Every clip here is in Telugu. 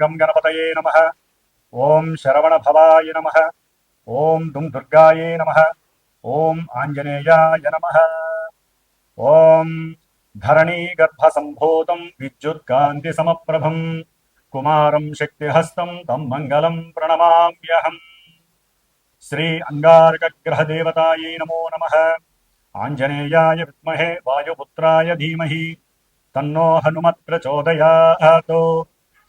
గం గణపతయే నమ ఓం శరవణభవాయ నమ ఓం దుం దుర్గాయే నమ ఓం ఆంజనేయాయ నమ ఓం ధరణీగర్భసంభూతం విద్యుత్కాంతిసమప్రభం కుమారం శక్తిహస్తం తం మంగళం ప్రణమామ్యహం శ్రీ అంగారకగ్రహదేవతాయై నమో నమ ఆంజనేయాయ విద్మహే వాయుపుత్రాయ ధీమహి తన్నో హనుమత్ ప్రచోదయాత్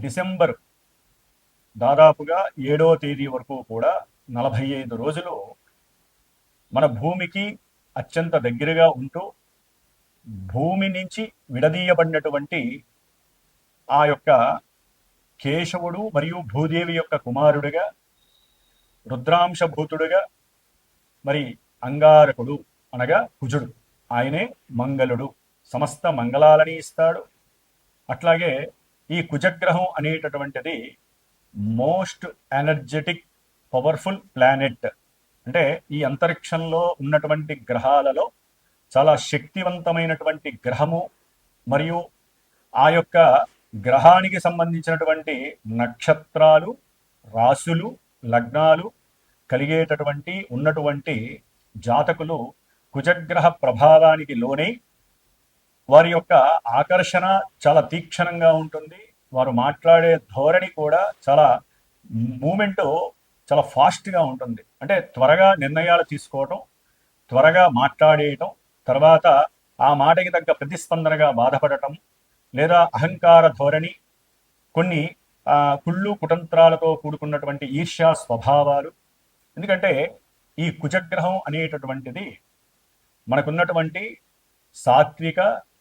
డిసెంబర్ దాదాపుగా ఏడో తేదీ వరకు కూడా నలభై ఐదు రోజులు మన భూమికి అత్యంత దగ్గరగా ఉంటూ భూమి నుంచి విడదీయబడినటువంటి ఆ యొక్క కేశవుడు మరియు భూదేవి యొక్క కుమారుడిగా రుద్రాంశభూతుడుగా మరి అంగారకుడు అనగా కుజుడు. ఆయనే మంగళుడు. సమస్త మంగళాలని ఇస్తాడు. అట్లాగే ఈ కుజగ్రహం అనేటటువంటిది మోస్ట్ ఎనర్జెటిక్ పవర్ఫుల్ ప్లానెట్. అంటే ఈ అంతరిక్షంలో ఉన్నటువంటి గ్రహాలలో చాలా శక్తివంతమైనటువంటి గ్రహము మరియు ఆ యొక్క గ్రహానికి సంబంధించినటువంటి నక్షత్రాలు రాసులు లగ్నాలు కలిగేటటువంటి ఉన్నటువంటి జాతకులు కుజగ్రహ ప్రభావానికి లోనై వారి యొక్క ఆకర్షణ చాలా తీక్షణంగా ఉంటుంది. వారు మాట్లాడే ధోరణి కూడా చాలా మూమెంట్ చాలా ఫాస్ట్గా ఉంటుంది. అంటే త్వరగా నిర్ణయాలు తీసుకోవటం త్వరగా మాట్లాడేయటం తర్వాత ఆ మాటకి తగ్గ ప్రతిస్పందనగా బాధపడటం లేదా అహంకార ధోరణి కొన్ని కుళ్ళు కుటంత్రాలతో కూడుకున్నటువంటి ఈర్ష్యా స్వభావాలు. ఎందుకంటే ఈ కుజగ్రహం అనేటటువంటిది మనకున్నటువంటి సాత్విక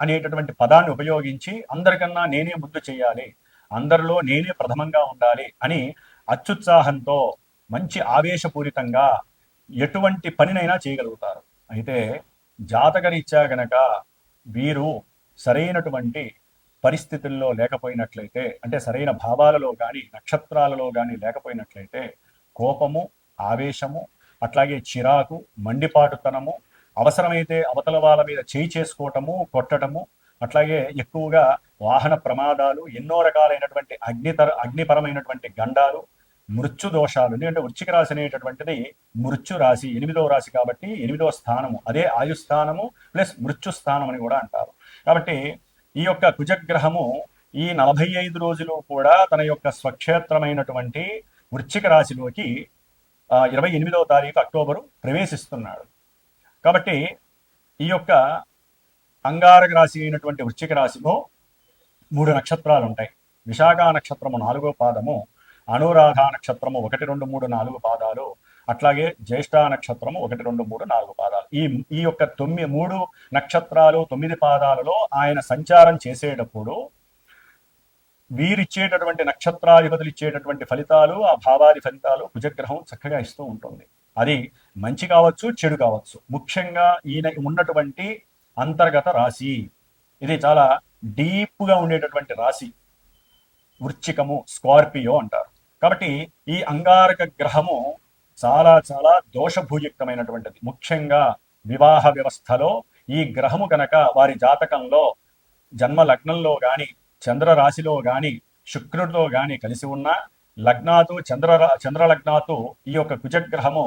అనేటటువంటి పదాన్ని ఉపయోగించి అందరికన్నా నేనే ముందు చేయాలి అందరిలో నేనే ప్రథమంగా ఉండాలి అని అత్యుత్సాహంతో మంచి ఆవేశపూరితంగా ఎటువంటి పనినైనా చేయగలుగుతారు. అయితే జాతకరీత్యా గనక వీరు సరైనటువంటి పరిస్థితుల్లో లేకపోయినట్లయితే అంటే సరైన భావాలలో కానీ నక్షత్రాలలో కానీ లేకపోయినట్లయితే కోపము ఆవేశము అట్లాగే చిరాకు మండిపాటుతనము అవసరమైతే అవతల వాళ్ళ మీద చేయి చేసుకోవటము కొట్టటము అట్లాగే ఎక్కువగా వాహన ప్రమాదాలు ఎన్నో రకాలైనటువంటి అగ్నితర అగ్నిపరమైనటువంటి గండాలు మృత్యు దోషాలు ఎందుకంటే వృచ్చిక రాశి అనేటటువంటిది మృత్యు రాశి ఎనిమిదో రాశి కాబట్టి ఎనిమిదో స్థానము అదే ఆయుస్థానము ప్లస్ మృత్యు స్థానం అని కూడా అంటారు. కాబట్టి ఈ యొక్క కుజగ్రహము ఈ నలభై ఐదు రోజులు కూడా తన యొక్క స్వక్షేత్రమైనటువంటి వృచ్చిక రాశిలోకి ఇరవై ఎనిమిదవ తారీఖు అక్టోబరు ప్రవేశిస్తున్నాడు. కాబట్టి ఈ యొక్క అంగారక రాశి అయినటువంటి వృశ్చిక రాశిలో మూడు నక్షత్రాలు ఉంటాయి విశాఖ నక్షత్రము నాలుగో పాదము అనురాధ నక్షత్రము ఒకటి రెండు మూడు నాలుగు పాదాలు అట్లాగే జ్యేష్ఠ నక్షత్రము ఒకటి రెండు మూడు నాలుగు పాదాలు. ఈ ఈ యొక్క తొమ్మిది మూడు నక్షత్రాలు తొమ్మిది పాదాలలో ఆయన సంచారం చేసేటప్పుడు వీరిచ్చేటటువంటి నక్షత్రాధిపతులు ఇచ్చేటటువంటి ఫలితాలు ఆ భావాది ఫలితాలు కుజగ్రహం చక్కగా ఇస్తూ ఉంటుంది. అది మంచి కావచ్చు చెడు కావచ్చు. ముఖ్యంగా ఈయన ఉన్నటువంటి అంతర్గత రాశి. ఇది చాలా డీప్గా ఉండేటటువంటి రాశి. వృచ్చికము స్కార్పియో అంటారు. కాబట్టి ఈ అంగారక గ్రహము చాలా చాలా దోషభూయుక్తమైనటువంటిది ముఖ్యంగా వివాహ వ్యవస్థలో ఈ గ్రహము కనుక వారి జాతకంలో జన్మ లగ్నంలో కానీ చంద్ర రాశిలో కానీ శుక్రుడితో కానీ కలిసి ఉన్న లగ్నాతు చంద్ర చంద్రలగ్నాతు ఈ యొక్క కుజగ్రహము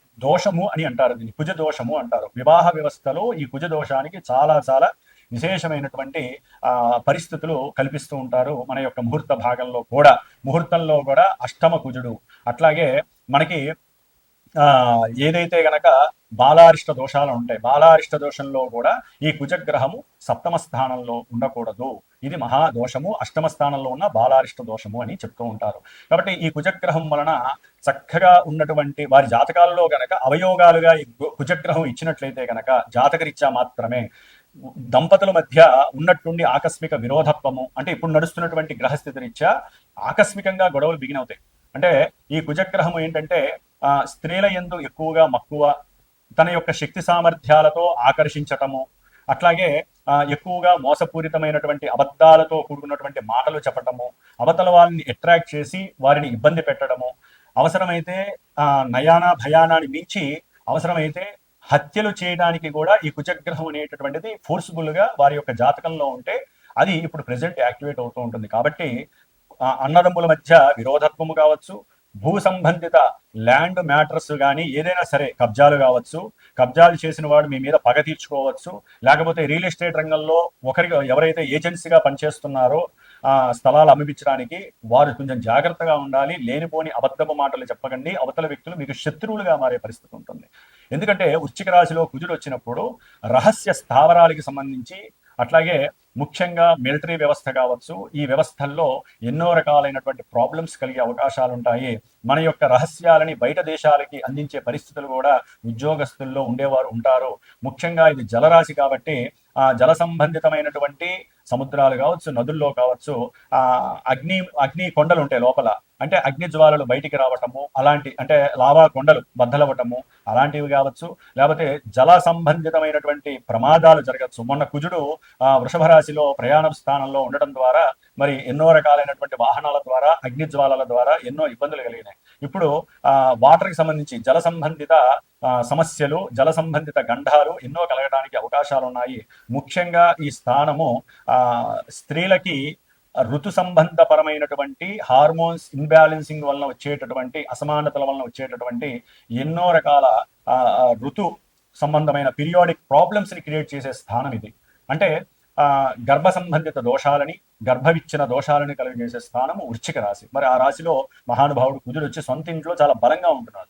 దోషము అని అంటారు దీన్ని. కుజ దోషము అంటారు. వివాహ వ్యవస్థలో ఈ కుజ దోషానికి చాలా చాలా విశేషమైనటువంటి ఆ పరిస్థితులు కల్పిస్తూ ఉంటారు మన యొక్క ముహూర్త భాగంలో కూడా. ముహూర్తంలో కూడా అష్టమ కుజుడు. అట్లాగే మనకి ఏదైతే గనక బాలారిష్ట దోషాలు ఉంటాయి. బాలారిష్ట దోషంలో కూడా ఈ కుజగ్రహము సప్తమ స్థానంలో ఉండకూడదు. ఇది మహాదోషము. అష్టమ స్థానంలో ఉన్న బాలారిష్ట దోషము అని చెప్తూ ఉంటారు. కాబట్టి ఈ కుజగ్రహం వలన చక్కగా ఉన్నటువంటి వారి జాతకాలలో గనక అవయోగాలుగా ఈ కుజగ్రహం ఇచ్చినట్లయితే గనక జాతకరీత్యా మాత్రమే దంపతుల మధ్య ఉన్నట్టుండి ఆకస్మిక విరోధత్వము అంటే ఇప్పుడు నడుస్తున్నటువంటి గ్రహస్థితి రీత్యా ఆకస్మికంగా గొడవలు బిగినవుతాయి. అంటే ఈ కుజగ్రహం ఏంటంటే స్త్రీల ఎందు ఎక్కువగా మక్కువ తన యొక్క శక్తి సామర్థ్యాలతో ఆకర్షించటము అట్లాగే ఎక్కువగా మోసపూరితమైనటువంటి అబద్ధాలతో కూడుకున్నటువంటి మాటలు చెప్పటము అవతల వాళ్ళని అట్రాక్ట్ చేసి వారిని ఇబ్బంది పెట్టడము అవసరమైతే నయానా భయానాన్ని మించి అవసరమైతే హత్యలు చేయడానికి కూడా ఈ కుజగ్రహం అనేటటువంటిది ఫోర్స్ఫుల్గా వారి యొక్క జాతకంలో ఉంటే అది ఇప్పుడు ప్రజెంట్ యాక్టివేట్ అవుతూ ఉంటుంది. కాబట్టి అన్నదమ్ముల మధ్య విరోధత్వము కావచ్చు భూ సంబంధిత ల్యాండ్ మ్యాటర్స్ కానీ ఏదైనా సరే కబ్జాలు కావచ్చు కబ్జాలు చేసిన వాడు మీ మీద పగ తీర్చుకోవచ్చు లేకపోతే రియల్ ఎస్టేట్ రంగంలో ఒకరికి ఎవరైతే ఏజెన్సీగా పనిచేస్తున్నారో ఆ స్థలాలు అమ్మిపించడానికి వారు కొంచెం జాగ్రత్తగా ఉండాలి. లేనిపోని అబద్ధపు మాటలు చెప్పకండి. అవతల వ్యక్తులు మీకు శత్రువులుగా మారే పరిస్థితి ఉంటుంది. ఎందుకంటే వృశ్చిక రాశిలో కుజుడు వచ్చినప్పుడు రహస్య స్థావరాలకి సంబంధించి అట్లాగే ముఖ్యంగా మిలిటరీ వ్యవస్థ కావచ్చు ఈ వ్యవస్థల్లో ఎన్నో రకాలైనటువంటి ప్రాబ్లమ్స్ కలిగే అవకాశాలు ఉంటాయి మన యొక్క రహస్యాలని బయట దేశాలకి అందించే పరిస్థితులు కూడా ఉద్యోగస్తుల్లో ఉండేవారు ఉంటారు. ముఖ్యంగా ఇది జలరాశి కాబట్టి ఆ జల సంబంధితమైనటువంటి సముద్రాలు కావచ్చు నదుల్లో కావచ్చు ఆ అగ్ని అగ్ని కొండలు ఉంటాయి లోపల. అంటే అగ్ని జ్వాలలు బయటికి రావటము అలాంటి అంటే లావా కొండలు బద్దలవటము అలాంటివి కావచ్చు. లేకపోతే జల సంబంధితమైనటువంటి ప్రమాదాలు జరగచ్చు. మొన్న కుజుడు ఆ వృషభ రాశిలో ప్రయాణ స్థానంలో ఉండటం ద్వారా మరి ఎన్నో రకాలైనటువంటి వాహనాల ద్వారా అగ్ని జ్వాలల ద్వారా ఎన్నో ఇబ్బందులు కలిగినాయి. ఇప్పుడు ఆ వాటర్కి సంబంధించి జల సంబంధిత సమస్యలు జల సంబంధిత గంధాలు ఎన్నో కలగడానికి అవకాశాలు ఉన్నాయి ముఖ్యంగా ఈ స్థానము ఆ స్త్రీలకి ఋతు సంబంధపరమైనటువంటి హార్మోన్స్ ఇన్బ్యాలెన్సింగ్ వలన వచ్చేటటువంటి అసమానతల వలన వచ్చేటటువంటి ఎన్నో రకాల ఋతు సంబంధమైన పీరియాడిక్ ప్రాబ్లమ్స్ని క్రియేట్ చేసే స్థానం ఇది. అంటే గర్భ సంబంధిత దోషాలని గర్భవిచ్చిన దోషాలని కలిగజేసే స్థానము వృశ్చిక రాశి. మరి ఆ రాశిలో మహానుభావుడు కుజుడు వచ్చి సొంత ఇంట్లో చాలా బలంగా ఉంటున్నాడు.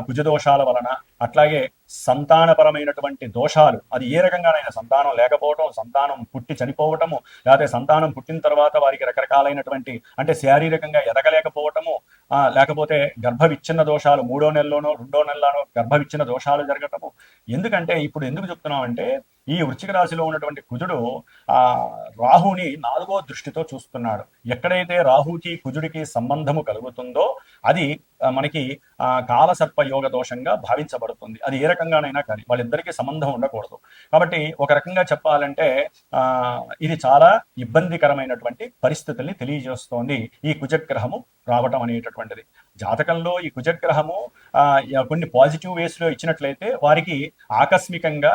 కుజదోషాల వలన అట్లాగే సంతానపరమైనటువంటి దోషాలు అది ఏ రకంగానైనా సంతానం లేకపోవటం సంతానం పుట్టి చనిపోవటము లేకపోతే సంతానం పుట్టిన తర్వాత వారికి రకరకాలైనటువంటి అంటే శారీరకంగా ఎదగలేకపోవటము లేకపోతే గర్భ విచ్ఛిన్న దోషాలు మూడో నెలలోనో రెండో నెలలోనో గర్భవిచ్ఛిన్న దోషాలు జరగటము ఎందుకంటే ఇప్పుడు ఎందుకు చెప్తున్నాం అంటే ఈ వృచ్చిక రాశిలో ఉన్నటువంటి కుజుడు ఆ రాహుని నాలుగో దృష్టితో చూస్తున్నాడు. ఎక్కడైతే రాహుకి కుజుడికి సంబంధము కలుగుతుందో అది మనకి ఆ కాలసర్ప యోగ దోషంగా భావించబడుతుంది. అది ఏ రకంగానైనా కానీ వాళ్ళిద్దరికీ సంబంధం ఉండకూడదు. కాబట్టి ఒక రకంగా చెప్పాలంటే ఆ ఇది చాలా ఇబ్బందికరమైనటువంటి పరిస్థితుల్ని తెలియజేస్తోంది ఈ కుజగ్రహము రావటం అనేటటువంటిది. జాతకంలో ఈ కుజగ్రహము కొన్ని పాజిటివ్ వేస్లో ఇచ్చినట్లయితే వారికి ఆకస్మికంగా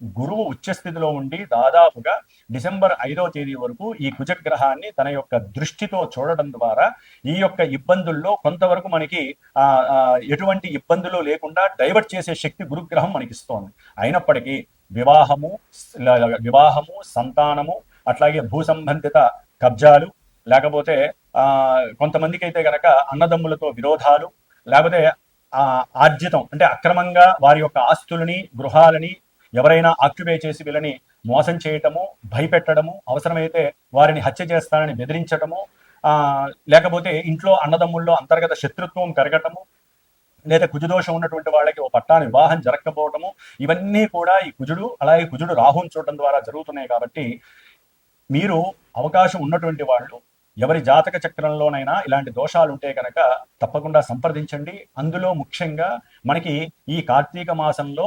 గురువు ఉచ్చస్థితిలో ఉండి దాదాపుగా డిసెంబర్ ఐదో తేదీ వరకు ఈ కుజగ్రహాన్ని తన యొక్క దృష్టితో చూడడం ద్వారా ఈ యొక్క ఇబ్బందుల్లో కొంతవరకు మనకి ఎటువంటి ఇబ్బందులు లేకుండా డైవర్ట్ చేసే శక్తి గురుగ్రహం మనకిస్తోంది. అయినప్పటికీ వివాహము వివాహము సంతానము అట్లాగే భూ సంబంధిత కబ్జాలు లేకపోతే కొంతమందికి అయితే గనక అన్నదమ్ములతో విరోధాలు లేకపోతే ఆర్జితం అంటే అక్రమంగా వారి యొక్క ఆస్తులని గృహాలని ఎవరైనా ఆక్యుపై చేసి వీళ్ళని మోసం చేయటము భయపెట్టడము అవసరమైతే వారిని హత్య చేస్తానని బెదిరించటము లేకపోతే ఇంట్లో అన్నదమ్ముల్లో అంతర్గత శత్రుత్వం పెరగటము లేదా కుజుదోషం ఉన్నటువంటి వాళ్ళకి ఓ పట్టాన వివాహం జరగకపోవటము ఇవన్నీ కూడా ఈ కుజుడు అలాగే కుజుడు రాహుని చూడటం ద్వారా జరుగుతున్నాయి కాబట్టి మీరు అవకాశం ఉన్నటువంటి వాళ్ళు ఎవరి జాతక చక్రంలోనైనా ఇలాంటి దోషాలు ఉంటే కనుక తప్పకుండా సంప్రదించండి. అందులో ముఖ్యంగా మనకి ఈ కార్తీక మాసంలో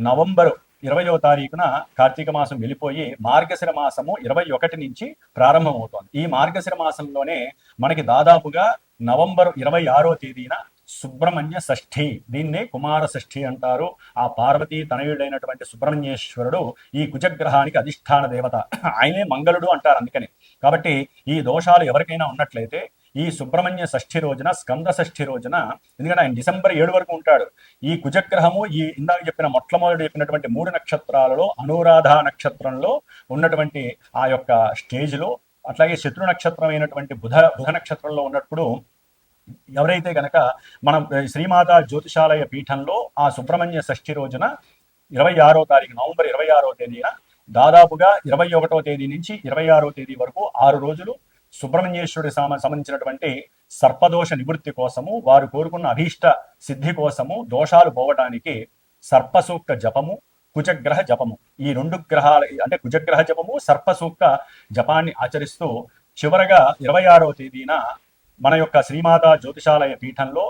నవంబరు ఇరవయో తారీఖున కార్తీక మాసం వెళ్ళిపోయి మార్గశిర మాసము ఇరవై ఒకటి నుంచి ప్రారంభమవుతోంది. ఈ మార్గశిర మాసంలోనే మనకి దాదాపుగా నవంబర్ ఇరవై ఆరో తేదీన సుబ్రహ్మణ్య షష్ఠి. దీన్నే కుమార షష్ఠి అంటారు. ఆ పార్వతీ తనయుడైనటువంటి సుబ్రహ్మణ్యేశ్వరుడు ఈ కుజగ్రహానికి అధిష్టాన దేవత. ఆయనే మంగళుడు అంటారు అందుకని. కాబట్టి ఈ దోషాలు ఎవరికైనా ఉన్నట్లయితే ఈ సుబ్రహ్మణ్య షష్ఠి రోజున స్కంద షష్ఠి రోజున ఎందుకంటే ఆయన డిసెంబర్ ఏడు వరకు ఉంటాడు. ఈ కుజగ్రహము ఈ ఇందాక చెప్పిన మొట్టమొదటి చెప్పినటువంటి మూడు నక్షత్రాలలో అనురాధ నక్షత్రంలో ఉన్నటువంటి ఆ యొక్క స్టేజ్లో అట్లాగే శత్రు నక్షత్రం అయినటువంటి బుధ బుధ నక్షత్రంలో ఉన్నప్పుడు ఎవరైతే గనక మనం శ్రీమాత జ్యోతిషాలయ పీఠంలో ఆ సుబ్రహ్మణ్య షష్ఠి రోజున ఇరవై ఆరో తారీఖు నవంబర్ ఇరవై ఆరో తేదీన దాదాపుగా ఇరవై ఒకటో తేదీ నుంచి ఇరవై ఆరో తేదీ వరకు ఆరు రోజులు సుబ్రహ్మణ్యేశ్వరుడి సంబంధించినటువంటి సర్పదోష నివృత్తి కోసము వారు కోరుకున్న అభీష్ట సిద్ధి కోసము దోషాలు పోవటానికి సర్పసూక్త జపము కుజగ్రహ జపము. ఈ రెండు గ్రహాల అంటే కుజగ్రహ జపము సర్పసూక్త జపాన్ని ఆచరిస్తూ చివరగా ఇరవై ఆరో తేదీన మన యొక్క శ్రీమాత జ్యోతిషాలయ పీఠంలో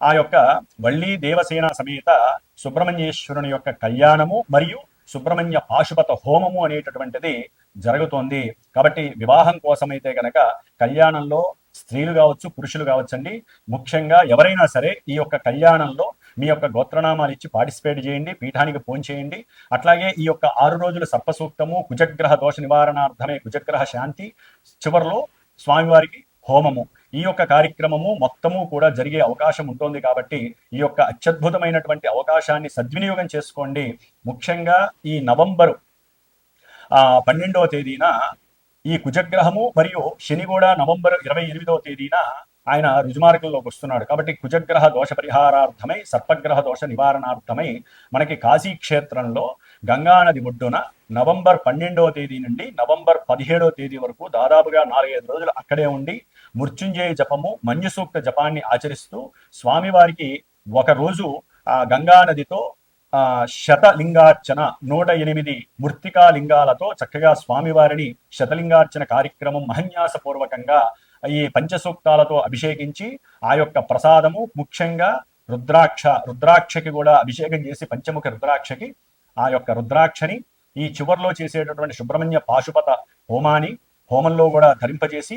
ఆ యొక్క వళ్ళీ దేవసేన సమేత సుబ్రహ్మణ్యేశ్వరుని యొక్క కళ్యాణము మరియు సుబ్రహ్మణ్య పాశుపత హోమము అనేటటువంటిది జరుగుతోంది. కాబట్టి వివాహం కోసమైతే గనక కళ్యాణంలో స్త్రీలు కావచ్చు పురుషులు కావచ్చండి. ముఖ్యంగా ఎవరైనా సరే ఈ యొక్క కళ్యాణంలో మీ యొక్క గోత్రనామాలు ఇచ్చి పార్టిసిపేట్ చేయండి పీఠానికి ఫోన్ చేయండి. అట్లాగే ఈ యొక్క ఆరు రోజుల సర్పసూక్తము కుజగ్రహ దోష నివారణార్థమే కుజగ్రహ శాంతి చివరిలో స్వామివారికి హోమము. ఈ యొక్క కార్యక్రమము మొత్తము కూడా జరిగే అవకాశం ఉంటుంది కాబట్టి ఈ యొక్క అత్యద్భుతమైనటువంటి అవకాశాన్ని సద్వినియోగం చేసుకోండి. ముఖ్యంగా ఈ నవంబరు ఆ పన్నెండవ తేదీన ఈ కుజగ్రహము మరియు శని కూడా నవంబర్ ఇరవై ఎనిమిదవ తేదీన ఆయన రుజుమార్గంలోకి వస్తున్నాడు. కాబట్టి కుజగ్రహ దోష పరిహారార్థమై సర్పగ్రహ దోష నివారణార్థమై మనకి కాశీ క్షేత్రంలో గంగానది ఒడ్డున నవంబర్ పన్నెండవ తేదీ నుండి నవంబర్ పదిహేడవ తేదీ వరకు దాదాపుగా నాలుగైదు రోజులు అక్కడే ఉండి మృత్యుంజయ జపము మంజుసూక్త జపాన్ని ఆచరిస్తూ స్వామివారికి ఒక రోజు ఆ గంగా నదితో ఆ శతలింగార్చన నూట ఎనిమిది మృత్తికా లింగాలతో చక్కగా స్వామివారిని శతలింగార్చన కార్యక్రమం మహన్యాసపూర్వకంగా ఈ పంచసూక్తాలతో అభిషేకించి ఆ యొక్క ప్రసాదము ముఖ్యంగా రుద్రాక్ష రుద్రాక్షకి కూడా అభిషేకం చేసి పంచముఖ రుద్రాక్షకి ఆ యొక్క రుద్రాక్షని ఈ చివర్లో చేసేటటువంటి సుబ్రహ్మణ్య పాశుపత హోమాని హోమంలో కూడా ధరింపజేసి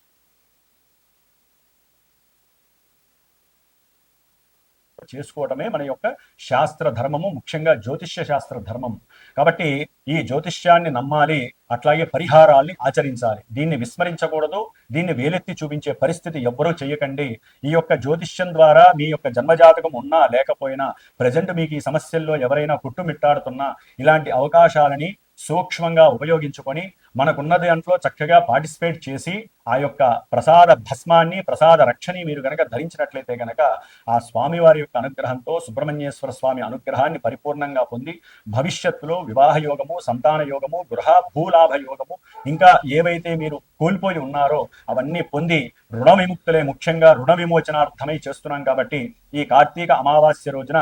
చేసుకోవటమే మన యొక్క శాస్త్ర ధర్మము ముఖ్యంగా జ్యోతిష్య శాస్త్ర ధర్మం కాబట్టి ఈ జ్యోతిష్యాన్ని నమ్మాలి అట్లాగే పరిహారాల్ని ఆచరించాలి. దీన్ని విస్మరించకూడదు దీన్ని వేలెత్తి చూపించే పరిస్థితి ఎవ్వరూ చేయకండి. ఈ యొక్క జ్యోతిష్యం ద్వారా మీ యొక్క జన్మజాతకం ఉన్నా లేకపోయినా ప్రజెంట్ మీకు ఈ సమస్యల్లో ఎవరైనా కుట్టుమిట్టాడుతున్నా ఇలాంటి అవకాశాలని సూక్ష్మంగా ఉపయోగించుకొని మనకున్న దాంట్లో చక్కగా పార్టిసిపేట్ చేసి ఆ యొక్క ప్రసాద భస్మాన్ని ప్రసాద రక్షని మీరు గనక ధరించినట్లయితే గనక ఆ స్వామివారి యొక్క అనుగ్రహంతో సుబ్రహ్మణ్యేశ్వర స్వామి అనుగ్రహాన్ని పరిపూర్ణంగా పొంది భవిష్యత్తులో వివాహ యోగము సంతాన యోగము గృహ భూలాభ యోగము ఇంకా ఏవైతే మీరు కోల్పోయి ఉన్నారో అవన్నీ పొంది రుణ విముక్తులే ముఖ్యంగా రుణ విమోచనార్థమై చేస్తున్నాం కాబట్టి ఈ కార్తీక అమావాస్య రోజున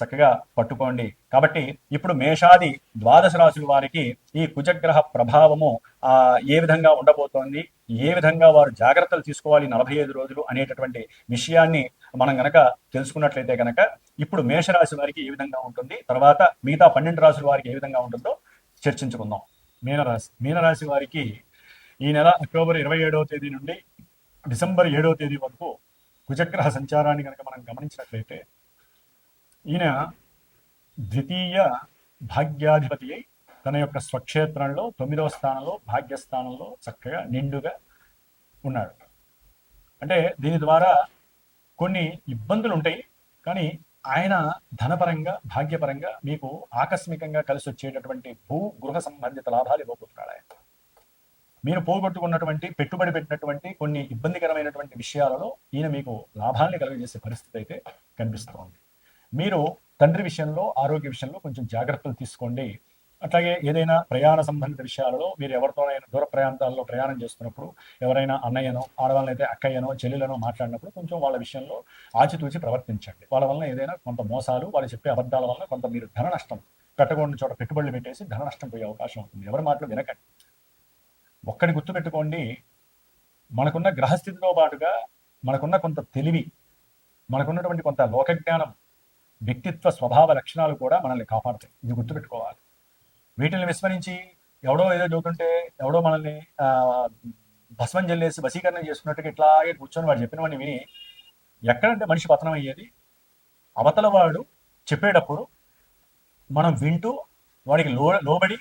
చక్కగా పట్టుకోండి. కాబట్టి ఇప్పుడు మేషాది ద్వాదశ రాశుల వారికి ఈ కుజగ్రహ ప్రభావము ఆ ఏ విధంగా ఉండబోతోంది ఏ విధంగా వారు జాగ్రత్తలు తీసుకోవాలి నలభై ఐదు రోజులు అనేటటువంటి విషయాన్ని మనం గనక తెలుసుకున్నట్లయితే గనక ఇప్పుడు మేషరాశి వారికి ఏ విధంగా ఉంటుంది తర్వాత మిగతా పన్నెండు రాశుల వారికి ఏ విధంగా ఉంటుందో చర్చించుకుందాం. మీనరాశి మీనరాశి వారికి ఈ నెల అక్టోబర్ ఇరవై ఏడవ తేదీ నుండి డిసెంబర్ ఏడవ తేదీ వరకు కుజగ్రహ సంచారాన్ని కనుక మనం గమనించినట్లయితే ఈయన ద్వితీయ భాగ్యాధిపతి అయి తన యొక్క స్వక్షేత్రంలో తొమ్మిదవ స్థానంలో భాగ్యస్థానంలో చక్కగా నిండుగా ఉన్నాడు. అంటే దీని ద్వారా కొన్ని ఇబ్బందులు ఉంటాయి కానీ ఆయన ధనపరంగా భాగ్యపరంగా మీకు ఆకస్మికంగా కలిసి వచ్చేటటువంటి భూ గృహ సంబంధిత లాభాలు ఇవ్వబోతున్నాడు ఆయన. మీరు పోగొట్టుకున్నటువంటి పెట్టుబడి పెట్టినటువంటి కొన్ని ఇబ్బందికరమైనటువంటి విషయాలలో ఈయన మీకు లాభాన్ని కలుగజేసే పరిస్థితి అయితే కనిపిస్తోంది. మీరు తండ్రి విషయంలో ఆరోగ్య విషయంలో కొంచెం జాగ్రత్తలు తీసుకోండి. అట్లాగే ఏదైనా ప్రయాణ సంబంధిత విషయాలలో మీరు ఎవరితోనైనా దూర ప్రయాణాల్లో ప్రయాణం చేస్తున్నప్పుడు ఎవరైనా అన్నయ్యనో ఆడవాళ్ళనైతే అక్కయ్యనో చెల్లెలనో మాట్లాడినప్పుడు కొంచెం వాళ్ళ విషయంలో ఆచితూచి ప్రవర్తించండి. వాళ్ళ వలన ఏదైనా కొంత మోసాలు వాళ్ళు చెప్పే అబద్ధాల వల్ల కొంత మీరు ధన నష్టం పెట్టకూడని చోట పెట్టుబడులు పెట్టేసి ధన నష్టం పోయే అవకాశం ఉంటుంది. ఎవరి మాటలు వినకండి. ఒక్కడి గుర్తుపెట్టుకోండి మనకున్న గ్రహస్థితితో పాటుగా మనకున్న కొంత తెలివి మనకున్నటువంటి కొంత లోకజ్ఞానం వ్యక్తిత్వ స్వభావ లక్షణాలు కూడా మనల్ని కాపాడుతాయి. ఇది గుర్తుపెట్టుకోవాలి. వీటిని విస్మరించి ఎవడో ఏదో చదువుతుంటే ఎవడో మనల్ని భస్మం జల్లేసి వశీకరణ చేసుకున్నట్టుగా ఇట్లాగే కూర్చొని వాడు చెప్పినవన్నీ విని ఎక్కడంటే మనిషి పతనం అయ్యేది. అవతల వాడు చెప్పేటప్పుడు మనం వింటూ వాడికి లో లోబడి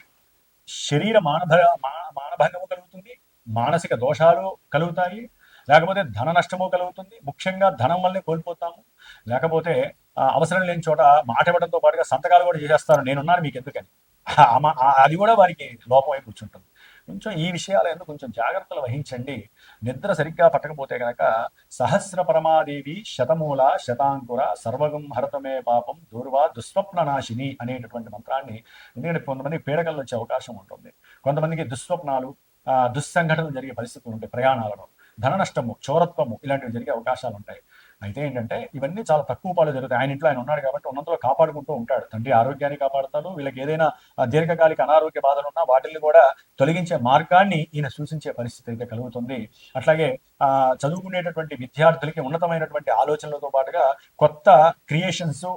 శరీర మానభ మా- మానభంగము కలుగుతుంది మానసిక దోషాలు కలుగుతాయి. లేకపోతే ధన నష్టము కలుగుతుంది. ముఖ్యంగా ధనం వల్లే కోల్పోతాము. లేకపోతే అవసరం లేని చోట మాట ఇవ్వడంతో పాటుగా సంతకాలు కూడా చేసేస్తారు. నేనున్నాను మీకు ఎందుకని? అది కూడా వారికి లోపమై కూర్చుంటుంది. కొంచెం ఈ విషయాలు ఎందుకు కొంచెం జాగ్రత్తలు వహించండి. నిద్ర సరిగ్గా పట్టకపోతే గనక సహస్ర పరమాదేవి శతమూల శతాంకుర సర్వగం హరతమే పాపం దూర్వా దుస్వప్న నాశిని అనేటటువంటి మంత్రాన్ని ఎందుకంటే కొంతమంది పీడకలు వచ్చే అవకాశం ఉంటుంది. కొంతమందికి దుస్వప్నాలు ఆ, దుస్సంఘటనలు జరిగే పరిస్థితులు ఉంటాయి ప్రయాణాలలో. ధన నష్టము చోరత్వము ఇలాంటివి జరిగే అవకాశాలు ఉంటాయి. అయితే ఏంటంటే ఇవన్నీ చాలా తక్కువ పాలు జరుగుతాయి. ఆయన ఇంట్లో ఆయన ఉన్నాడు కాబట్టి ఉన్నంతలో కాపాడుకుంటూ ఉంటాడు. తండ్రి ఆరోగ్యాన్ని కాపాడుతాడు. వీళ్ళకి ఏదైనా దీర్ఘకాలిక అనారోగ్య బాధలు ఉన్నా వాటిని కూడా తొలగించే మార్గాన్ని ఈయన సూచించే పరిస్థితి అయితే కలుగుతుంది. అట్లాగే ఆ చదువుకునేటటువంటి విద్యార్థులకి ఉన్నతమైనటువంటి ఆలోచనలతో పాటుగా కొత్త క్రియేషన్స్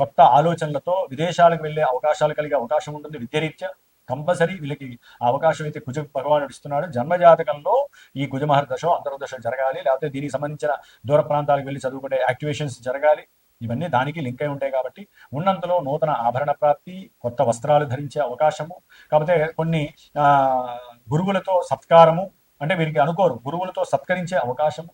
కొత్త ఆలోచనలతో విదేశాలకు వెళ్ళే అవకాశాలు కలిగే అవకాశం ఉంటుంది. విద్యరీత్యా కంపల్సరీ వీళ్ళకి అవకాశం అయితే కుజ భగవానుడు ఇస్తున్నాడు. జన్మజాతకంలో ఈ కుజమహర్ దశ అంతర్దశ జరగాలి. లేకపోతే దీనికి సంబంధించిన దూర ప్రాంతాలకు వెళ్ళి చదువుకునే యాక్టివేషన్స్ జరగాలి. ఇవన్నీ దానికి లింక్ అయి ఉంటాయి కాబట్టి ఉన్నంతలో నూతన ఆభరణ ప్రాప్తి కొత్త వస్త్రాలు ధరించే అవకాశము కాకపోతే కొన్ని గురువులతో సత్కారము అంటే వీరికి అనుకోరు. గురువులతో సత్కరించే అవకాశము.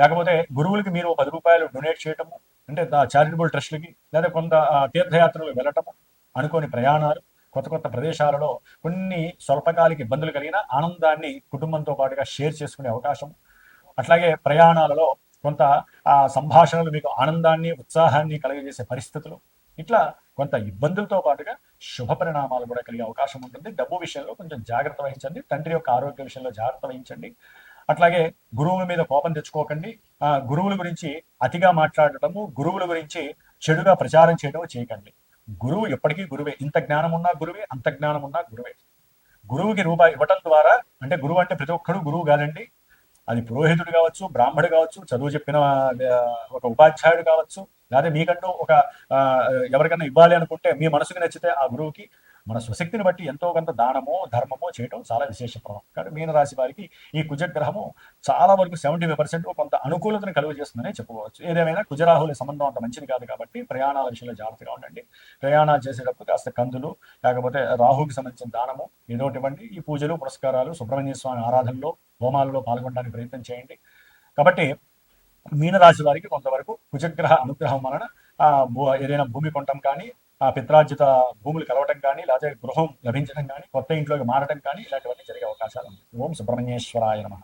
లేకపోతే గురువులకి మీరు పది రూపాయలు డొనేట్ చేయటము అంటే చారిటబుల్ ట్రస్ట్లకి లేదా కొంత తీర్థయాత్రలు వెళ్ళటము అనుకోని ప్రయాణాలు. కొత్త కొత్త ప్రదేశాలలో కొన్ని స్వల్పకాలిక ఇబ్బందులు కలిగిన ఆనందాన్ని కుటుంబంతో పాటుగా షేర్ చేసుకునే అవకాశం. అట్లాగే ప్రయాణాలలో కొంత ఆ సంభాషణలు మీకు ఆనందాన్ని ఉత్సాహాన్ని కలుగజేసే పరిస్థితులు. ఇట్లా కొంత ఇబ్బందులతో పాటుగా శుభ పరిణామాలు కూడా కలిగే అవకాశం ఉంటుంది. డబ్బు విషయంలో కొంచెం జాగ్రత్త వహించండి. తండ్రి యొక్క ఆరోగ్య విషయంలో జాగ్రత్త వహించండి. అట్లాగే గురువుల మీద కోపం తెచ్చుకోకండి. గురువుల గురించి అతిగా మాట్లాడటము గురువుల గురించి చెడుగా ప్రచారం చేయడం చేయకండి. గురువు ఎప్పటికీ గురువే. ఇంత జ్ఞానం ఉన్నా గురువే అంత జ్ఞానం ఉన్నా గురువే. గురువుకి రూపాయి ఇవ్వటం ద్వారా అంటే గురువు అంటే ప్రతి ఒక్కడు గురువు కాదండి. అది పురోహితుడు కావచ్చు బ్రాహ్మడు కావచ్చు చదువు చెప్పిన ఒక ఉపాధ్యాయుడు కావచ్చు లేదా మీకంటూ ఒక ఎవరికైనా ఇవ్వాలి అనుకుంటే మీ మనసుకు నచ్చితే ఆ గురువుకి మన స్వశక్తిని బట్టి ఎంతో కొంత దానమో ధర్మమో చేయటం చాలా విశేషప్రదం. కాబట్టి మీనరాశి వారికి ఈ కుజగ్రహము చాలా వరకు సెవెంటీ ఫైవ్ పర్సెంట్ కొంత అనుకూలతను కలుగు చేస్తుందనే చెప్పుకోవచ్చు. ఏదేమైనా కుజరాహుల సంబంధం అంత మంచిది కాదు కాబట్టి ప్రయాణాల విషయంలో జాగ్రత్తగా ఉండండి. ప్రయాణాలు చేసేటప్పుడు కాస్త కందులు లేకపోతే రాహుకి సంబంధించిన దానము ఏదో ఇవ్వండి. ఈ పూజలు పురస్కారాలు సుబ్రహ్మణ్య స్వామి ఆరాధనలో హోమాలలో పాల్గొనడానికి ప్రయత్నం చేయండి. కాబట్టి మీనరాశి వారికి కొంతవరకు కుజగ్రహ అనుగ్రహం వలన భూ- ఏదైనా భూమి కొంటం కానీ ఆ పిత్రార్జిత భూములు కలవటం కానీ లేకపోతే గృహం లభించడం కానీ కొత్త ఇంట్లోకి మారటం కానీ ఇలాంటివన్నీ జరిగే అవకాశాలు ఉన్నాయి. ఓం సుబ్రహ్మణ్యేశ్వరాయ నమ.